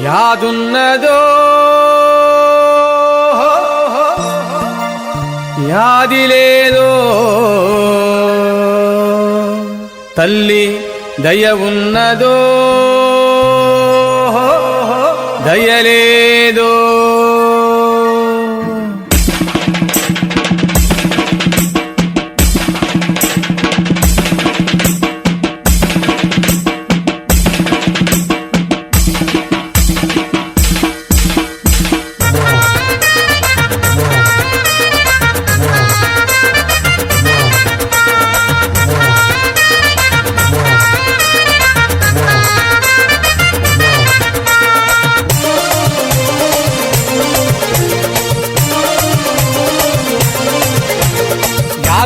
యాదున్నదో. యాది లేదో తల్లి దయ ఉన్నదో దయలేదో.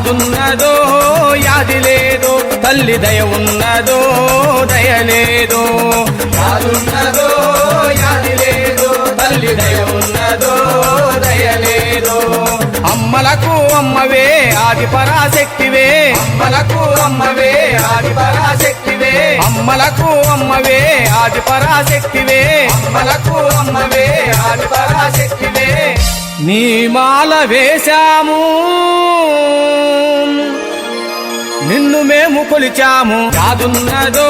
యాదున్నదో యాది లేదో తల్లి దయ ఉన్నదో దయ లేదో. యాదున్నదో యాది లేదో తల్లి దయ ఉన్నదో దయ లేదో. అమ్మలకు అమ్మవే ఆది పరాశక్తివే. అమ్మలకు అమ్మవే ఆది పరాశక్తివే. అమ్మలకు అమ్మవే ఆది పరాశక్తివే. అమ్మలకు అమ్మవే ఆది పరాశక్తివే. నీ మాల వేశాము. నిన్ను మేము కొలిచాము. యాదున్నదో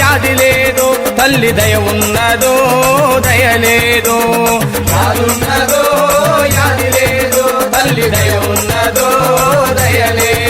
యాది లేదో తల్లి దయ ఉన్నదో దయ లేదో యాదున్నదో యాది లేదో తల్లి దయ ఉన్నదో దయ లేదో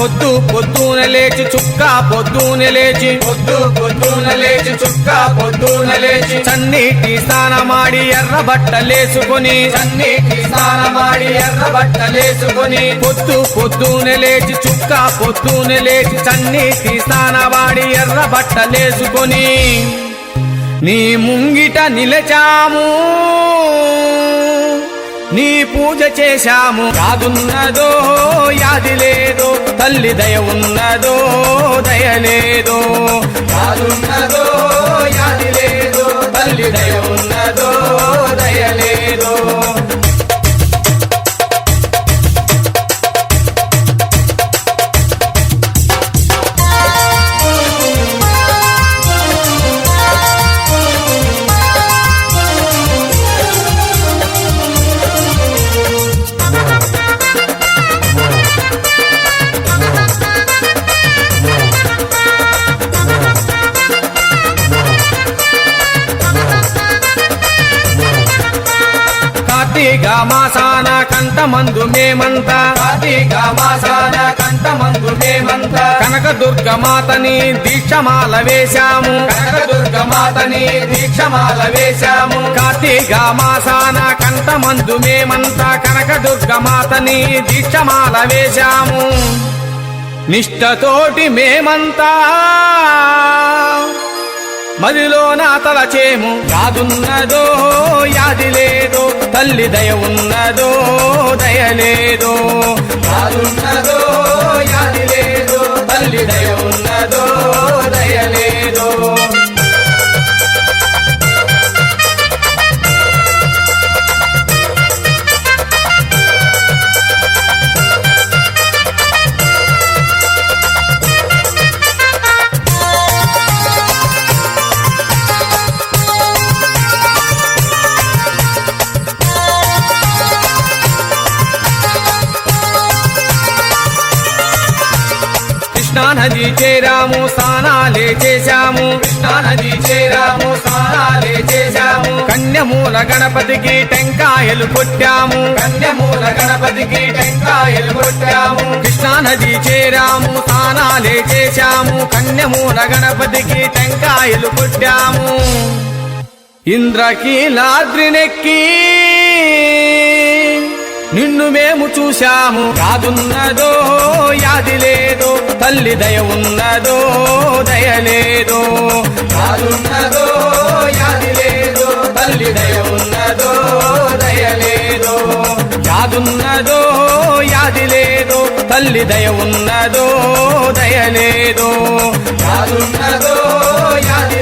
పొద్దు పొద్దున లేచి చుక్క పొద్దున లేచి. పొద్దు పొద్దున లేచి చుక్క పొద్దున లేచి. చన్నీటి స్నానమాడి ఎర్ర బట్టలేసుకొని చన్నీటి స్నానమాడి ఎర్ర బట్టలేసుకొని పొద్దు పొద్దున లేచి చుక్క పొద్దున లేచి చన్నీటి స్నానమాడి ఎర్ర బట్టలేసుకొని నీ ముంగిట నిలచాము. నీ పూజ చేశాము. యాదున్నదో యాది లేదో తల్లి దయ ఉన్నదో దయ లేదో. యాదున్నదో యాది లేదో తల్లి దయ ఉన్నదో కార్తీక మాసాన కంఠమందు మేమంతా. కార్తీక మాసాన కంఠమందు మేమంతా. కనకదుర్గ మాతని దీక్షమాల వేశాము. కనకదుర్గ మాతని దీక్షమాల వేశాము. కార్తీక మాసాన కంఠమందు మేమంతా కనకదుర్గ మాతని దీక్షమాల వేశాము. నిష్టతోటి మేమంతా మదిలో నా తలచేము. యాదున్నదో యాది లేదో తల్లి దయ ఉన్నదో దయ లేదో యాదున్నదో యాది లేదో తల్లి దయ ఉన్నదో దయ లేదో కృష్ణా చేరాము స్నానాలే చేశాము. కృష్ణానది చేరాము స్నానాలే చేశాము. కన్యమూల గణపతికి టెంకాయలు కొట్టాము. కన్యమూల గణపతికి టెంకాయలు కొట్టాము. కృష్ణా చేరాము స్నానాలే చేశాము. కన్యమూల గణపతికి టెంకాయలు కొట్టాము. ఇంద్రకీలాద్రినెక్కి నిన్ను మేము చూశాము. కాదున్నదో యాదిలే తల్లి దయ ఉన్నదో దయ లేదో. యాదున్నదో యాది లేదో. తల్లి దయ ఉన్నదో దయ లేదో. యాదున్నదో యాది లేదో. తల్లి దయ ఉన్నదో దయ లేదో. యాదున్నదో యాది